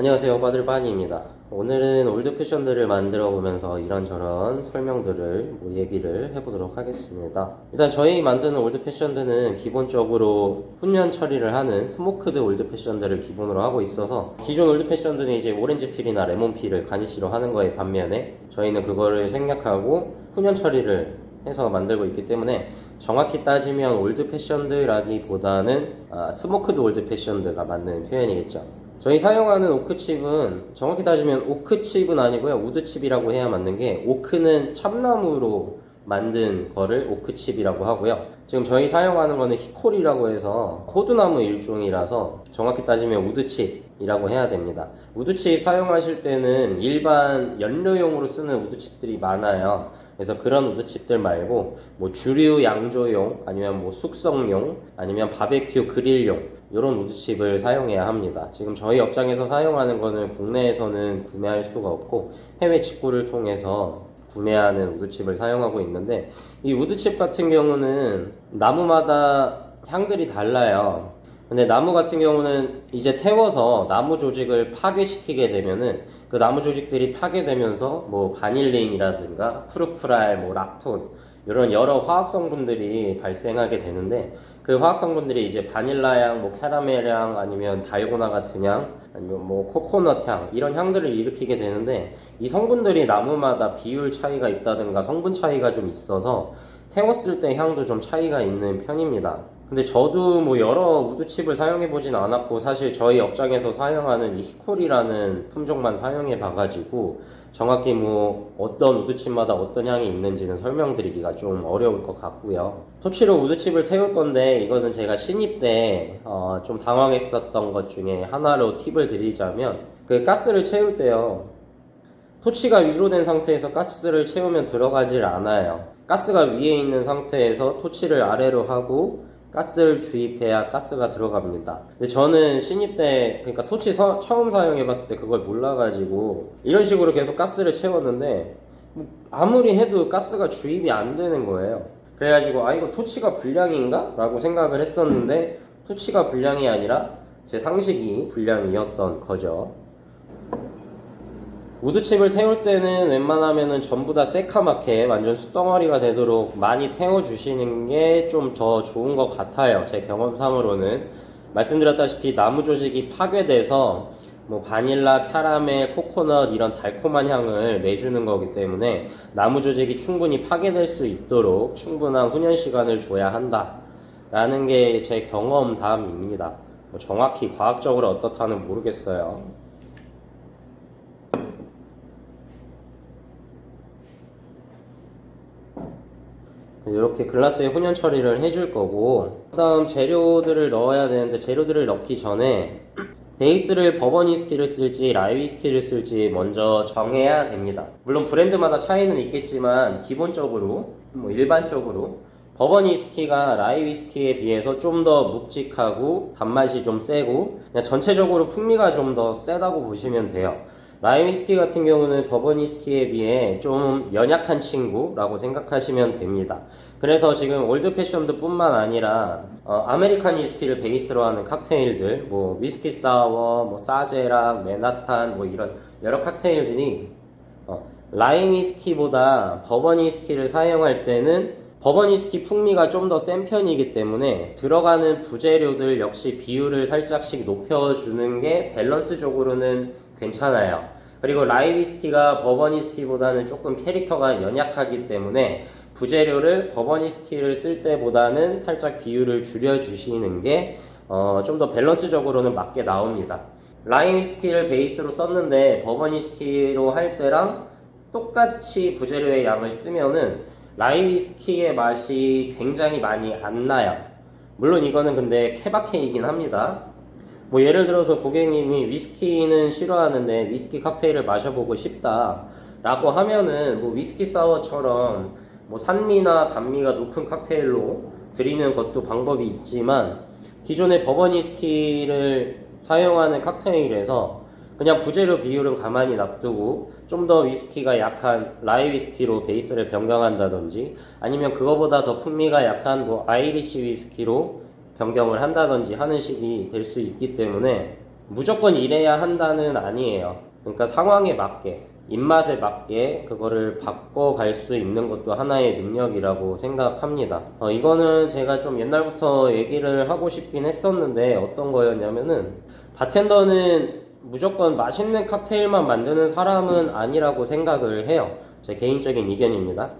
안녕하세요. 바들바니입니다. 오늘은 올드 패션들을 만들어 보면서 이런저런 설명들을 뭐 얘기를 해보도록 하겠습니다. 일단 저희 만드는 올드 패션들은 기본적으로 훈연 처리를 하는 스모크드 올드 패션들을 기본으로 하고 있어서 기존 올드 패션들은 이제 오렌지 필이나 레몬 필을 가니쉬로 하는 거에 반면에 저희는 그거를 생략하고 훈연 처리를 해서 만들고 있기 때문에 정확히 따지면 올드 패션드라기보다는 아, 스모크드 올드 패션드가 맞는 표현이겠죠. 저희 사용하는 오크칩은 정확히 따지면 오크칩은 아니고요. 우드칩이라고 해야 맞는 게 오크는 참나무로 만든 거를 오크칩이라고 하고요. 지금 저희 사용하는 거는 히콜이라고 해서 호두나무 일종이라서 정확히 따지면 우드칩이라고 해야 됩니다. 우드칩 사용하실 때는 일반 연료용으로 쓰는 우드칩들이 많아요. 그래서 그런 우드칩들 말고 뭐 주류 양조용 아니면 뭐 숙성용 아니면 바베큐 그릴용 이런 우드칩을 사용해야 합니다. 지금 저희 업장에서 사용하는 거는 국내에서는 구매할 수가 없고 해외 직구를 통해서 구매하는 우드칩을 사용하고 있는데 이 우드칩 같은 경우는 나무마다 향들이 달라요. 근데 나무 같은 경우는 이제 태워서 나무 조직을 파괴시키게 되면은 그 나무 조직들이 파괴되면서 뭐 바닐린이라든가 프루프랄, 뭐 락톤 이런 여러 화학 성분들이 발생하게 되는데 그 화학 성분들이 이제 바닐라향, 뭐 캐러멜향 아니면 달고나 같은 향 아니면 뭐 코코넛 향 이런 향들을 일으키게 되는데 이 성분들이 나무마다 비율 차이가 있다든가 성분 차이가 좀 있어서 태웠을 때 향도 좀 차이가 있는 편입니다. 근데 저도 뭐 여러 우드칩을 사용해 보진 않았고 사실 저희 업장에서 사용하는 이 히콜이라는 품종만 사용해 봐가지고 정확히 뭐 어떤 우드칩마다 어떤 향이 있는지는 설명드리기가 좀 어려울 것 같고요. 토치로 우드칩을 태울 건데 이것은 제가 신입 때 어, 좀 당황했었던 것 중에 하나로 팁을 드리자면 그 가스를 채울 때요. 토치가 위로 된 상태에서 가스를 채우면 들어가질 않아요. 가스가 위에 있는 상태에서 토치를 아래로 하고 가스를 주입해야 가스가 들어갑니다. 근데 저는 신입 때, 그러니까 토치 서- 처음 사용해봤을 때 그걸 몰라가지고 이런 식으로 계속 가스를 채웠는데 뭐 아무리 해도 가스가 주입이 안 되는 거예요. 그래가지고 아 이거 토치가 불량인가? 라고 생각을 했었는데 토치가 불량이 아니라 제 상식이 불량이었던 거죠. 우드칩을 태울 때는 웬만하면은 전부 다 새카맣게 완전 숯덩어리가 되도록 많이 태워주시는 게 좀 더 좋은 것 같아요. 제 경험상으로는. 말씀드렸다시피 나무 조직이 파괴돼서 뭐 바닐라, 캐러멜, 코코넛 이런 달콤한 향을 내주는 거기 때문에 나무 조직이 충분히 파괴될 수 있도록 충분한 훈연 시간을 줘야 한다. 라는 게 제 경험담입니다. 뭐 정확히 과학적으로 어떻다는 모르겠어요. 이렇게 글라스에 훈연 처리를 해줄 거고 그 다음 재료들을 넣어야 되는데 재료들을 넣기 전에 베이스를 버번 위스키를 쓸지 라이 위스키를 쓸지 먼저 정해야 됩니다. 물론 브랜드마다 차이는 있겠지만 기본적으로 뭐 일반적으로 버번 위스키가 라이 위스키에 비해서 좀 더 묵직하고 단맛이 좀 세고 전체적으로 풍미가 좀 더 세다고 보시면 돼요. 라이 위스키 같은 경우는 버번 위스키에 비해 좀 연약한 친구라고 생각하시면 됩니다. 그래서 지금 올드 패션드 뿐만 아니라 어, 아메리칸 위스키를 베이스로 하는 칵테일들, 뭐 위스키 사워, 뭐 사제랑 메나탄 뭐 이런 여러 칵테일들이 어, 버번 위스키를 사용할 때는 버번 위스키 풍미가 좀 더 센 편이기 때문에 들어가는 부재료들 역시 비율을 살짝씩 높여주는 게 밸런스적으로는 괜찮아요. 그리고 라이 위스키가 버번 위스키보다는 조금 캐릭터가 연약하기 때문에 부재료를 버번 위스키를 쓸 때보다는 살짝 비율을 줄여주시는 게 어, 좀 더 밸런스적으로는 맞게 나옵니다. 라임 위스키를 베이스로 썼는데 버번 위스키로 할 때랑 똑같이 부재료의 양을 쓰면은 라임 위스키의 맛이 굉장히 많이 안 나요. 물론 이거는 근데 케바케이긴 합니다. 뭐 예를 들어서 고객님이 위스키는 싫어하는데 위스키 칵테일을 마셔보고 싶다 라고 하면은 뭐 위스키 사워처럼 뭐 산미나 단미가 높은 칵테일로 드리는 것도 방법이 있지만 기존의 버번 위스키를 사용하는 칵테일에서 그냥 부재료 비율은 가만히 놔두고 좀 더 위스키가 약한 라이 위스키로 베이스를 변경한다든지 아니면 그거보다 더 풍미가 약한 뭐 아이리시 위스키로 변경을 한다든지 하는 식이 될 수 있기 때문에 무조건 이래야 한다는 아니에요. 그러니까 상황에 맞게, 입맛에 맞게 그거를 바꿔갈 수 있는 것도 하나의 능력이라고 생각합니다. 어, 이거는 제가 좀 옛날부터 얘기를 하고 싶긴 했었는데 어떤 거였냐면은 바텐더는 무조건 맛있는 칵테일만 만드는 사람은 아니라고 생각을 해요. 제 개인적인 의견입니다.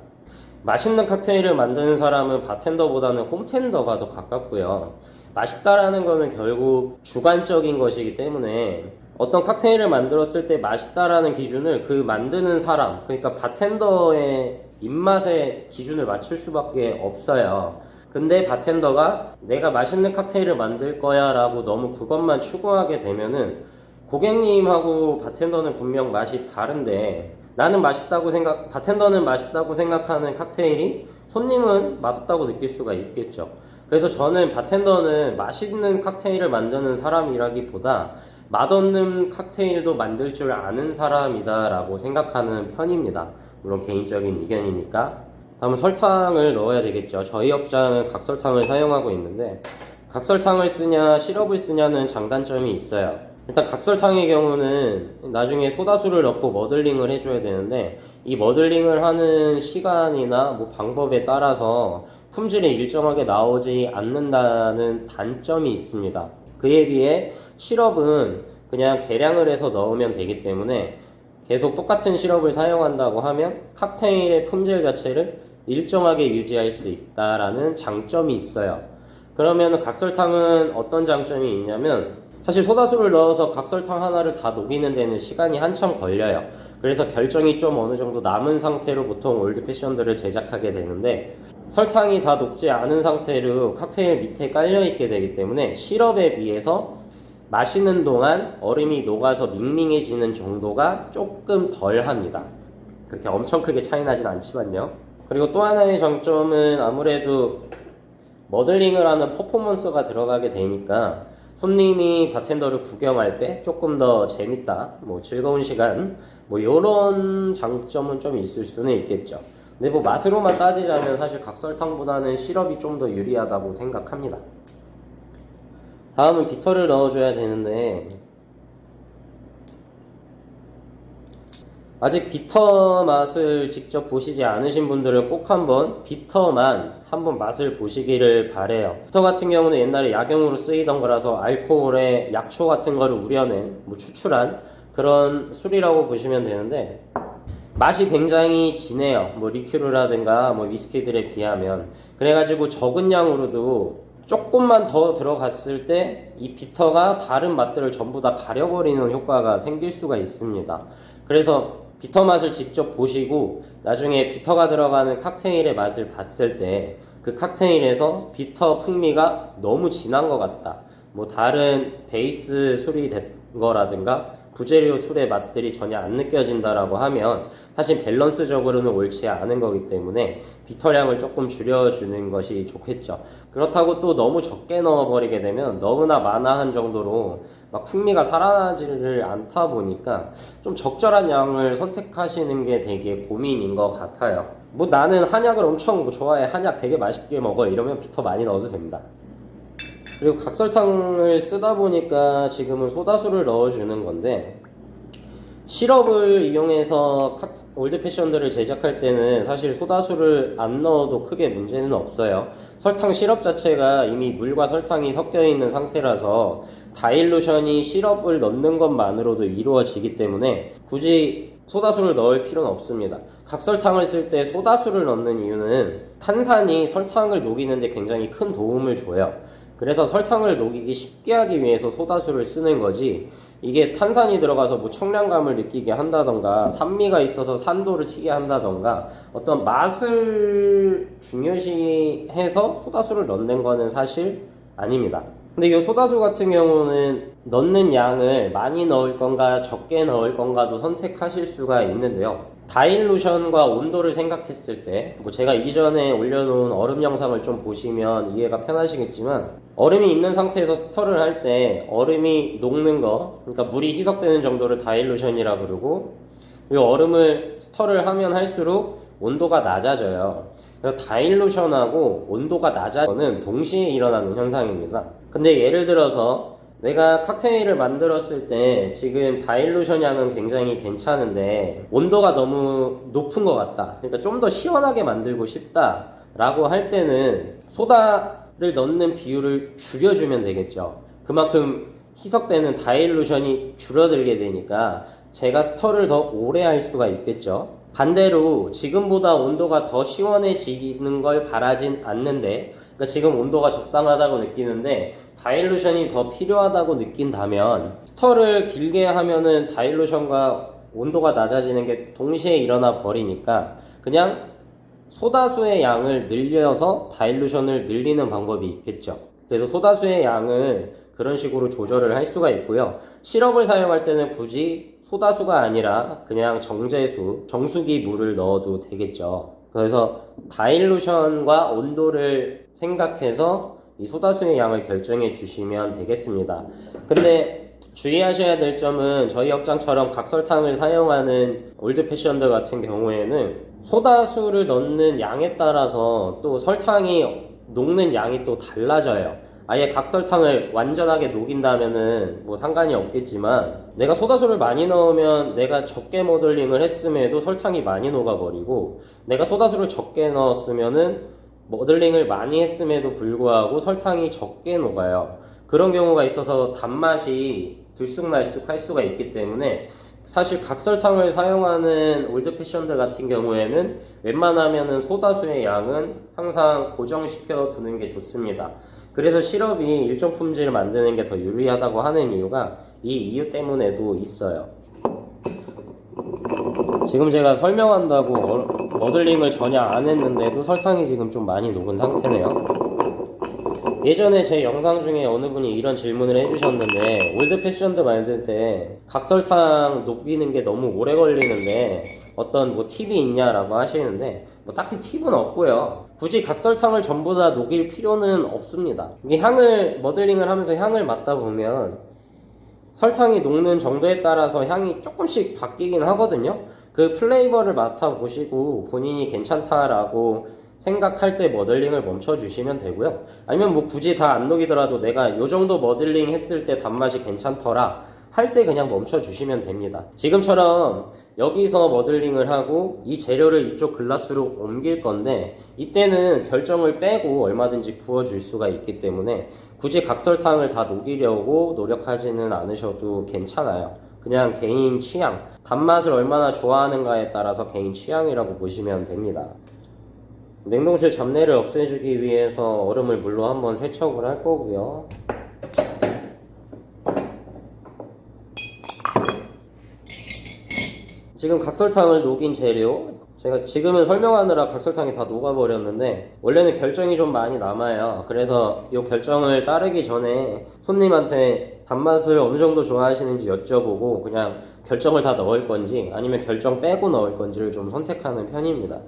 맛있는 칵테일을 만드는 사람은 바텐더보다는 홈텐더가 더 가깝고요. 맛있다라는 거는 결국 주관적인 것이기 때문에 어떤 칵테일을 만들었을 때 맛있다라는 기준을 그 만드는 사람, 그러니까 바텐더의 입맛에 기준을 맞출 수밖에 없어요. 근데 바텐더가 내가 맛있는 칵테일을 만들 거야 라고 너무 그것만 추구하게 되면은 고객님하고 바텐더는 분명 맛이 다른데 나는 맛있다고 생각, 바텐더는 맛있다고 생각하는 칵테일이 손님은 맛없다고 느낄 수가 있겠죠. 그래서 저는 바텐더는 맛있는 칵테일을 만드는 사람이라기보다 맛없는 칵테일도 만들 줄 아는 사람이다라고 생각하는 편입니다. 물론 개인적인 의견이니까. 다음은 설탕을 넣어야 되겠죠. 저희 업장은 각설탕을 사용하고 있는데 각설탕을 쓰냐 시럽을 쓰냐는 장단점이 있어요. 일단 각설탕의 경우는 나중에 소다수를 넣고 머들링을 해줘야 되는데 이 머들링을 하는 시간이나 뭐 방법에 따라서 품질이 일정하게 나오지 않는다는 단점이 있습니다. 그에 비해 시럽은 그냥 계량을 해서 넣으면 되기 때문에 계속 똑같은 시럽을 사용한다고 하면 칵테일의 품질 자체를 일정하게 유지할 수 있다라는 장점이 있어요. 그러면 각설탕은 어떤 장점이 있냐면 사실 소다수를 넣어서 각설탕 하나를 다 녹이는 데는 시간이 한참 걸려요. 그래서 결정이 좀 어느 정도 남은 상태로 보통 올드 패션들을 제작하게 되는데 설탕이 다 녹지 않은 상태로 칵테일 밑에 깔려 있게 되기 때문에 시럽에 비해서 마시는 동안 얼음이 녹아서 밍밍해지는 정도가 조금 덜 합니다. 그렇게 엄청 크게 차이 나진 않지만요. 그리고 또 하나의 장점은 아무래도 머들링을 하는 퍼포먼스가 들어가게 되니까 손님이 바텐더를 구경할 때 조금 더 재밌다, 뭐 즐거운 시간, 뭐 이런 장점은 좀 있을 수는 있겠죠. 근데 뭐 맛으로만 따지자면 사실 각설탕보다는 시럽이 좀 더 유리하다고 생각합니다. 다음은 비터를 넣어줘야 되는데 아직 비터 맛을 직접 보시지 않으신 분들은 꼭 한번 비터만 한번 맛을 보시기를 바래요. 비터 같은 경우는 옛날에 약용으로 쓰이던 거라서 알코올에 약초 같은 거를 우려낸 뭐 추출한 그런 술이라고 보시면 되는데 맛이 굉장히 진해요. 뭐 리큐르라든가 뭐 위스키들에 비하면 그래가지고 적은 양으로도 조금만 더 들어갔을 때 이 비터가 다른 맛들을 전부 다 가려버리는 효과가 생길 수가 있습니다. 그래서 비터 맛을 직접 보시고 나중에 비터가 들어가는 칵테일의 맛을 봤을 때 그 칵테일에서 비터 풍미가 너무 진한 것 같다. 뭐 다른 베이스 술이 된 거라든가 부재료 술의 맛들이 전혀 안 느껴진다라고 하면 사실 밸런스적으로는 옳지 않은 거기 때문에 비터량을 조금 줄여주는 것이 좋겠죠. 그렇다고 또 너무 적게 넣어버리게 되면 너무나 마나한 정도로 막 풍미가 살아나지를 않다 보니까 좀 적절한 양을 선택하시는 게 되게 고민인 것 같아요. 뭐 나는 한약을 엄청 좋아해. 한약 되게 맛있게 먹어. 이러면 비터 많이 넣어도 됩니다. 그리고 각설탕을 쓰다 보니까 지금은 소다수를 넣어주는 건데 시럽을 이용해서 카- 올드 패션들을 제작할 때는 사실 소다수를 안 넣어도 크게 문제는 없어요. 설탕 시럽 자체가 이미 물과 설탕이 섞여 있는 상태라서 다일루션이 시럽을 넣는 것만으로도 이루어지기 때문에 굳이 소다수를 넣을 필요는 없습니다. 각설탕을 쓸 때 소다수를 넣는 이유는 탄산이 설탕을 녹이는데 굉장히 큰 도움을 줘요. 그래서 설탕을 녹이기 쉽게 하기 위해서 소다수를 쓰는 거지 이게 탄산이 들어가서 뭐 청량감을 느끼게 한다던가 산미가 있어서 산도를 튀게 한다던가 어떤 맛을 중요시해서 소다수를 넣는 거는 사실 아닙니다. 근데 이 소다수 같은 경우는 넣는 양을 많이 넣을 건가 적게 넣을 건가도 선택하실 수가 있는데요. 다일루션과 온도를 생각했을 때, 뭐 제가 이전에 올려놓은 얼음 영상을 좀 보시면 이해가 편하시겠지만, 얼음이 있는 상태에서 스터를 할 때 얼음이 녹는 거, 그러니까 물이 희석되는 정도를 다일루션이라 부르고, 그리고 얼음을 스터를 하면 할수록 온도가 낮아져요. 그래서 다일루션하고 온도가 낮아지는 동시에 일어나는 현상입니다. 근데 예를 들어서 내가 칵테일을 만들었을 때 지금 다일루션 양은 굉장히 괜찮은데 온도가 너무 높은 것 같다. 그러니까 좀 더 시원하게 만들고 싶다 라고 할 때는 소다 를 넣는 비율을 줄여주면 되겠죠. 그만큼 희석되는 다일루션이 줄어들게 되니까 제가 스터를 더 오래 할 수가 있겠죠. 반대로 지금보다 온도가 더 시원해지는 걸 바라진 않는데 그러니까 지금 온도가 적당하다고 느끼는데 다일루션이 더 필요하다고 느낀다면 스터를 길게 하면은 다일루션과 온도가 낮아지는 게 동시에 일어나 버리니까 그냥 소다수의 양을 늘려서 다일루션을 늘리는 방법이 있겠죠. 그래서 소다수의 양을 그런 식으로 조절을 할 수가 있고요. 시럽을 사용할 때는 굳이 소다수가 아니라 그냥 정제수, 정수기 물을 넣어도 되겠죠. 그래서 다일루션과 온도를 생각해서 이 소다수의 양을 결정해 주시면 되겠습니다. 근데 주의하셔야 될 점은 저희 업장처럼 각설탕을 사용하는 올드 패션들 같은 경우에는 소다수를 넣는 양에 따라서 또 설탕이 녹는 양이 또 달라져요. 아예 각설탕을 완전하게 녹인다면은 뭐 상관이 없겠지만 내가 소다수를 많이 넣으면 내가 적게 모델링을 했음에도 설탕이 많이 녹아버리고 내가 소다수를 적게 넣었으면은 모델링을 많이 했음에도 불구하고 설탕이 적게 녹아요. 그런 경우가 있어서 단맛이 들쑥날쑥 할 수가 있기 때문에 사실 각설탕을 사용하는 올드 패션들 같은 경우에는 웬만하면은 소다수의 양은 항상 고정시켜 두는 게 좋습니다. 그래서 시럽이 일정 품질을 만드는 게 더 유리하다고 하는 이유가 이 이유 때문에도 있어요. 지금 제가 설명한다고 어- 머들링을 전혀 안 했는데도 설탕이 지금 좀 많이 녹은 상태네요. 예전에 제 영상 중에 어느 분이 이런 질문을 해주셨는데 올드 패션드 만들 때 각설탕 녹이는 게 너무 오래 걸리는데 어떤 뭐 팁이 있냐라고 하시는데 뭐 딱히 팁은 없고요. 굳이 각설탕을 전부 다 녹일 필요는 없습니다. 이게 향을 머들링을 하면서 향을 맡다 보면 설탕이 녹는 정도에 따라서 향이 조금씩 바뀌긴 하거든요. 그 플레이버를 맡아보시고 본인이 괜찮다라고 생각할 때 머들링을 멈춰주시면 되고요. 아니면 뭐 굳이 다 안 녹이더라도 내가 요 정도 머들링 했을 때 단맛이 괜찮더라 할 때 그냥 멈춰주시면 됩니다. 지금처럼 여기서 머들링을 하고 이 재료를 이쪽 글라스로 옮길 건데 이때는 결정을 빼고 얼마든지 부어줄 수가 있기 때문에 굳이 각설탕을 다 녹이려고 노력하지는 않으셔도 괜찮아요. 그냥 개인 취향, 단맛을 얼마나 좋아하는가에 따라서 개인 취향이라고 보시면 됩니다. 냉동실 잡내를 없애주기 위해서 얼음을 물로 한번 세척을 할 거고요. 지금 각설탕을 녹인 재료. 제가 지금은 설명하느라 각설탕이 다 녹아버렸는데 원래는 결정이 좀 많이 남아요. 그래서 이 결정을 따르기 전에 손님한테 단맛을 어느 정도 좋아하시는지 여쭤보고 그냥 결정을 다 넣을 건지 아니면 결정 빼고 넣을 건지를 좀 선택하는 편입니다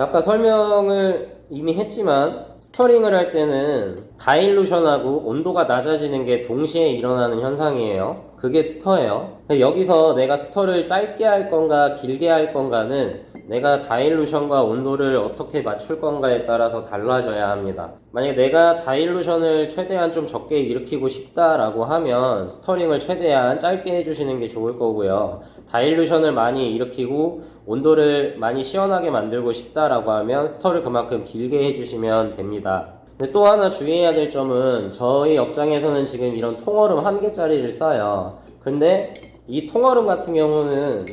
자, 아까 설명을 이미 했지만 스터링을 할 때는 다일루션하고 온도가 낮아지는 게 동시에 일어나는 현상이에요. 그게 스터예요. 여기서 내가 스터를 짧게 할 건가 길게 할 건가는 내가 다일루션과 온도를 어떻게 맞출 건가에 따라서 달라져야 합니다. 만약에 내가 다일루션을 최대한 좀 적게 일으키고 싶다라고 하면 스터링을 최대한 짧게 해주시는 게 좋을 거고요. 다일루션을 많이 일으키고 온도를 많이 시원하게 만들고 싶다라고 하면 스터를 그만큼 길게 해주시면 됩니다. 근데 또 하나 주의해야 될 점은 저희 업장에서는 지금 이런 통얼음 한 개짜리를 써요. 근데 이 통얼음 같은 경우는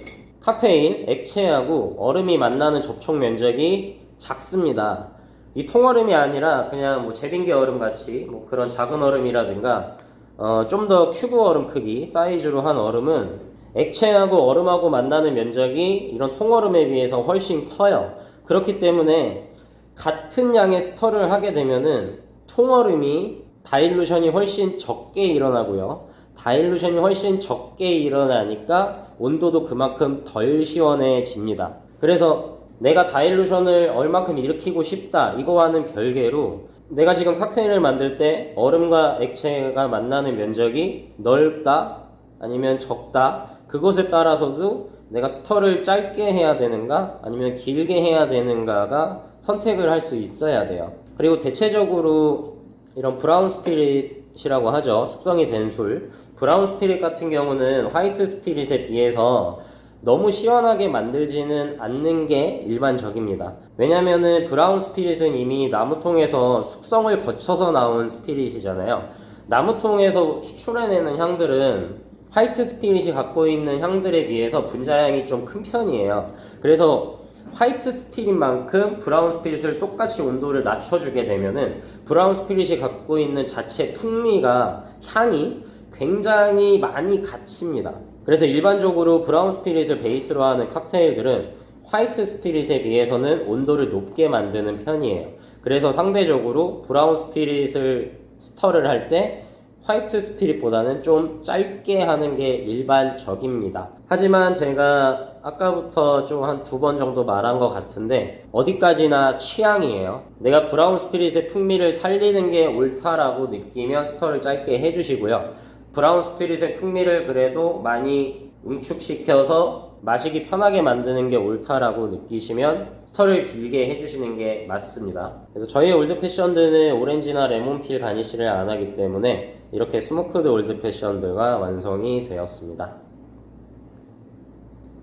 칵테일, 액체하고 얼음이 만나는 접촉 면적이 작습니다. 이 통얼음이 아니라 그냥 뭐 제빙기 얼음 같이 뭐 그런 작은 얼음이라든가 어, 좀 더 큐브 얼음 크기 사이즈로 한 얼음은 액체하고 얼음하고 만나는 면적이 이런 통얼음에 비해서 훨씬 커요. 그렇기 때문에 같은 양의 스터를 하게 되면은 통얼음이 다일루션이 훨씬 적게 일어나고요. 다일루션이 훨씬 적게 일어나니까 온도도 그만큼 덜 시원해집니다. 그래서 내가 다일루션을 얼만큼 일으키고 싶다 이거와는 별개로 내가 지금 칵테일을 만들 때 얼음과 액체가 만나는 면적이 넓다 아니면 적다 그것에 따라서도 내가 스터를 짧게 해야 되는가 아니면 길게 해야 되는가가 선택을 할 수 있어야 돼요. 그리고 대체적으로 이런 브라운 스피릿 이라고 하죠. 숙성이 된 술. 브라운 스피릿 같은 경우는 화이트 스피릿에 비해서 너무 시원하게 만들지는 않는 게 일반적입니다. 왜냐면은 브라운 스피릿은 이미 나무통에서 숙성을 거쳐서 나온 스피릿이잖아요. 나무통에서 추출해내는 향들은 화이트 스피릿이 갖고 있는 향들에 비해서 분자량이 좀 큰 편이에요. 그래서 화이트 스피릿 만큼 브라운 스피릿을 똑같이 온도를 낮춰주게 되면은 브라운 스피릿이 갖고 있는 자체 풍미가 향이 굉장히 많이 갇힙니다. 그래서 일반적으로 브라운 스피릿을 베이스로 하는 칵테일들은 화이트 스피릿에 비해서는 온도를 높게 만드는 편이에요. 그래서 상대적으로 브라운 스피릿을 스터를 할 때 화이트 스피릿보다는 좀 짧게 하는 게 일반적입니다. 하지만 제가 아까부터 좀 한 두 번 정도 말한 것 같은데 어디까지나 취향이에요. 내가 브라운 스피릿의 풍미를 살리는 게 옳다라고 느끼면 스터를 짧게 해주시고요. 브라운 스피릿의 풍미를 그래도 많이 응축시켜서 마시기 편하게 만드는 게 옳다라고 느끼시면 스터를 길게 해주시는 게 맞습니다. 그래서 저희 올드 패션들은 오렌지나 레몬필 가니쉬를 안 하기 때문에 이렇게 스모크드 올드 패션들과 완성이 되었습니다.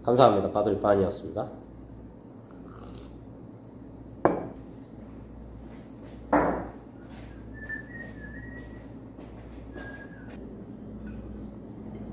감사합니다. 바들반이었습니다.